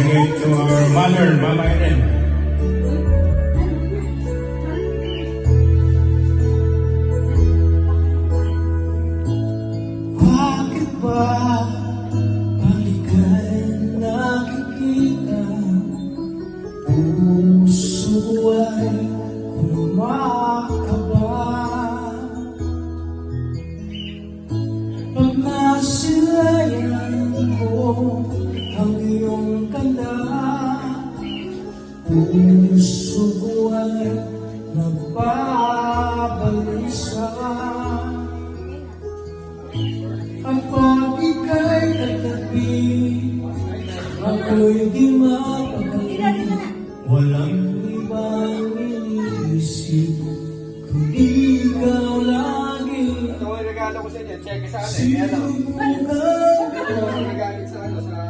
Pasagay to our mother, Mama Ellen. Bakit ba pag ika'y nakikita puso ay kumakaba Pag nasilayan ko ang iyong kanda Puso ko ay nagbabalisa At pag ika'y katabi Ako'y di mapakali Walang ibang iniisip Kundi ikaw lagi Ito ang regalo ko sa inyo. Check sa ano eh. Ano? Sinubukan Ito ang regalo sa ano sa...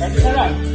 来，你先来。